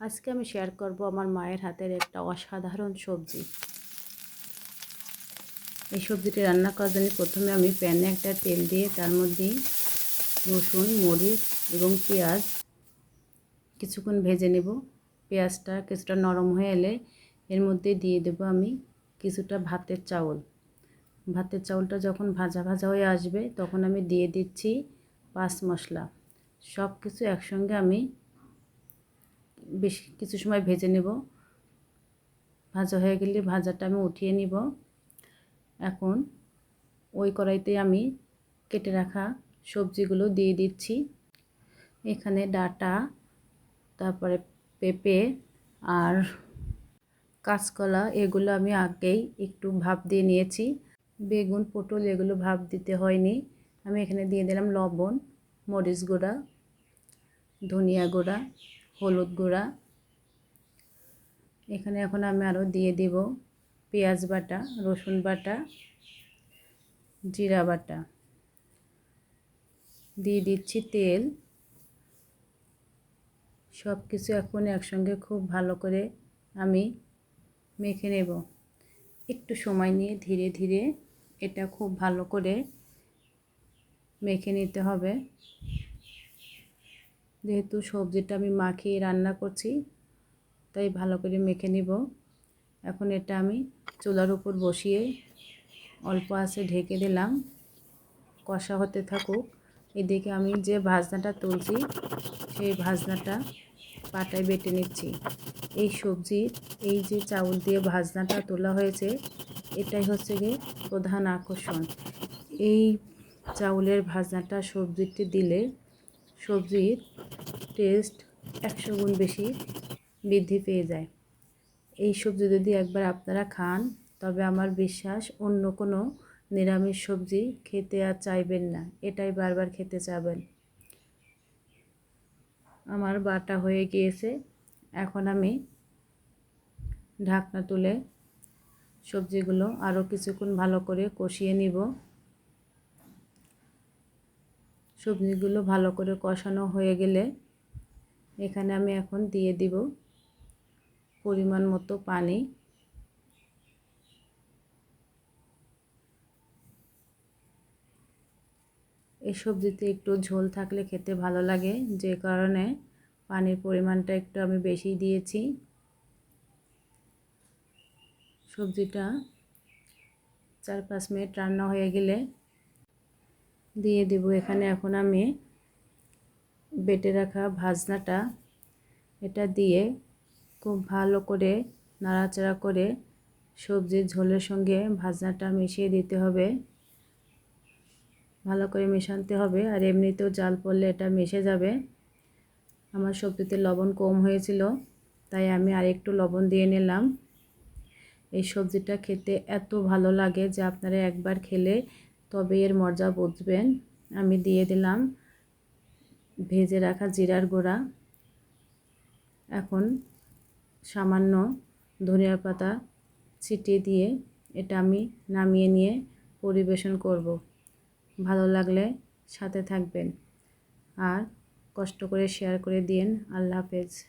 আজকে আমি শেয়ার করব আমার মায়ের হাতের একটা অসাধারণ সবজি। এই সবজিটি রান্না করার জন্য প্রথমে আমি প্যানে একটা তেল দিয়ে তার মধ্যে রসুন, মরিচ এবং পেঁয়াজ কিছুক্ষণ ভেজে নেব। পেঁয়াজটা কিছুটা নরম হয়ে এলে এর মধ্যে দিয়ে দেব আমি কিছুটা ভাতের চাউল। ভাতের চাউলটা যখন ভাজা ভাজা হয়ে আসবে তখন আমি দিয়ে দিচ্ছি পাঁচ মশলা। সব কিছু একসঙ্গে আমি বেশ কিছু সময় ভেজে নেব। ভাজা হয়ে গেলে ভাজাটা আমি উঠিয়ে নিব। এখন ওই কড়াইতে আমি কেটে রাখা সবজিগুলো দিয়ে দিচ্ছি। এখানে ডাটা, তারপরে পেঁপে আর কাঁচকলা এগুলো আমি আগেই একটু ভাপ দিয়ে নিয়েছি। বেগুন, পটল এগুলো ভাপ দিতে হয়নি। আমি এখানে দিয়ে দিলাম লবণ, মরিচ গুঁড়া, ধনিয়া গুঁড়া হলুদ গুঁড়া। এখানে এখন আমি আরও দিয়ে দেব পেঁয়াজ বাটা, রসুন বাটা, জিরা বাটা। দিয়ে দিচ্ছি তেল। সব কিছু এখন একসঙ্গে খুব ভালো করে আমি মেখে নেব। একটু সময় নিয়ে ধীরে ধীরে এটা খুব ভালো করে মেখে নিতে হবে। যেহেতু সবজিটা আমি মাখিয়ে রান্না করছি, তাই ভালো করে মেখে নিব। এখন এটা আমি চুলার উপর বসিয়ে অল্প আছে ঢেকে দিলাম। কষা হতে থাকুক। এদিকে আমি যে ভাজনাটা তুলছি, সেই ভাজনাটা পাটায় বেটে নিচ্ছি। এই সবজির এই যে চাউল দিয়ে ভাজনাটা তোলা হয়েছে, এটাই হচ্ছে গিয়ে প্রধান আকর্ষণ। এই চাউলের ভাজনাটা সবজিটি দিলে সবজির টেস্ট একশো গুণ বেশি বৃদ্ধি পেয়ে যায়। এই সবজি যদি একবার আপনারা খান, তবে আমার বিশ্বাস অন্য কোনো নিরামিষ সবজি খেতে আর চাইবেন না, এটাই বারবার খেতে চাবেন। আমার বাটা হয়ে গিয়েছে, এখন আমি ঢাকনা তুলে সবজিগুলো আরও কিছুক্ষণ ভালো করে কষিয়ে নিব। সবজিগুলো ভালো করে কষানো হয়ে গেলে এখানে আমি এখন দিয়ে দিব পরিমাণ মতো পানি। এই সবজিতে একটু ঝোল থাকলে খেতে ভালো লাগে, যে কারণে পানির পরিমাণটা একটু আমি বেশি দিয়েছি। সবজিটা চার পাঁচ মিনিট রান্না হয়ে গেলে দিয়ে দেব। এখানে এখন আমি বেটে রাখা ভাজনাটা, এটা দিয়ে খুব ভালো করে নাড়াচাড়া করে সবজির ঝোলের সঙ্গে ভাজনাটা মিশিয়ে দিতে হবে। ভালো করে মেশাতে হবে আর এমনিতেও জাল পড়লে এটা মিশে যাবে। আমার সবজিতে লবণ কম হয়েছিল, তাই আমি আরেকটু লবণ দিয়ে নিলাম। এই সবজিটা খেতে এত ভালো লাগে যে আপনারা একবার খেলে তবে এর মজা বুঝবেন। আমি দিয়ে দিলাম ভেজে রাখা জিরার গুঁড়া। এখন সামান্য ধনিয়ার পাতা ছিটিয়ে দিয়ে এটা আমি নামিয়ে নিয়ে পরিবেশন করব। ভালো লাগলে সাথে থাকবেন। আর কষ্ট করে শেয়ার করে দিন আল্লাহ হাফেজ।